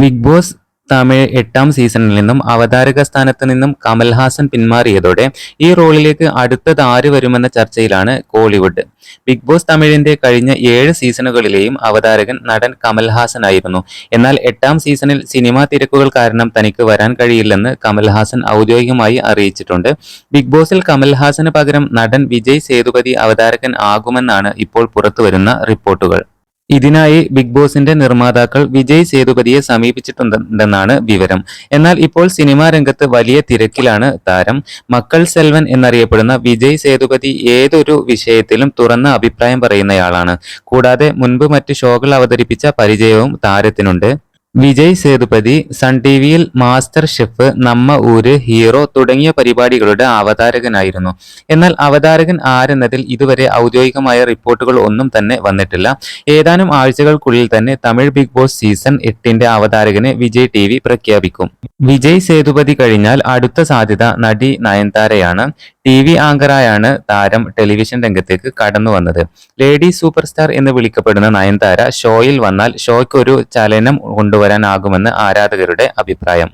Big boss Tamil എട്ടാം സീസണിൽ നിന്നും അവതാരക സ്ഥാനത്ത് നിന്നും കമൽഹാസൻ പിന്മാറിയതോടെ ഈ റോളിലേക്ക് അടുത്തത് ആര് വരുമെന്ന ചർച്ചയിലാണ് കോളിവുഡ്. ബിഗ് ബോസ് തമിഴിന്റെ കഴിഞ്ഞ ഏഴ് സീസണുകളിലെയും അവതാരകൻ നടൻ കമൽഹാസൻ ആയിരുന്നു എന്നാൽ എട്ടാം സീസണിൽ സിനിമാ തിരക്കുകൾ കാരണം തനിക്ക് വരാൻ കഴിയില്ലെന്ന് കമൽഹാസൻ ഔദ്യോഗികമായി അറിയിച്ചിട്ടുണ്ട്. ബിഗ് ബോസിൽ കമൽഹാസന് പകരം നടൻ വിജയ് സേതുപതി അവതാരകൻ ആകുമെന്നാണ് ഇപ്പോൾ പുറത്തുവരുന്ന റിപ്പോർട്ടുകൾ. ഇതിനായി ബിഗ് ബോസിന്റെ നിർമ്മാതാക്കൾ വിജയ് സേതുപതിയെ സമീപിച്ചിട്ടുണ്ടെന്നാണ് വിവരം. എന്നാൽ ഇപ്പോൾ സിനിമാ രംഗത്ത് വലിയ തിരക്കിലാണ് താരം. മക്കൾ സെൽവൻ എന്നറിയപ്പെടുന്ന വിജയ് സേതുപതി ഏതൊരു വിഷയത്തിലും തുറന്ന അഭിപ്രായം പറയുന്നയാളാണ്. കൂടാതെ മുൻപ് മറ്റ് ഷോകൾ അവതരിപ്പിച്ച പരിചയവും താരത്തിനുണ്ട്. വിജയ് സേതുപതി സൺ ടി വിയിൽ master chef Namma Ooru hero തുടങ്ങിയ പരിപാടികളുടെ അവതാരകനായിരുന്നു. എന്നാൽ അവതാരകൻ ആരെന്നതിൽ ഇതുവരെ ഔദ്യോഗികമായ റിപ്പോർട്ടുകൾ ഒന്നും തന്നെ വന്നിട്ടില്ല. ഏതാനും ആഴ്ചകൾക്കുള്ളിൽ തന്നെ തമിഴ് ബിഗ് ബോസ് സീസൺ എട്ടിന്റെ അവതാരകനെ വിജയ് ടി പ്രഖ്യാപിക്കും. വിജയ് സേതുപതി കഴിഞ്ഞാൽ അടുത്ത സാധ്യത നടി നയൻതാരയാണ്. ടി വി ആങ്കറായാണ് താരം ടെലിവിഷൻ രംഗത്തേക്ക് കടന്നു വന്നത്. ലേഡി സൂപ്പർ സ്റ്റാർ എന്ന് വിളിക്കപ്പെടുന്ന നയൻതാര ഷോയിൽ വന്നാൽ ഷോയ്ക്കൊരു ചലനം കൊണ്ടുവരാനാകുമെന്ന് ആരാധകരുടെ അഭിപ്രായം.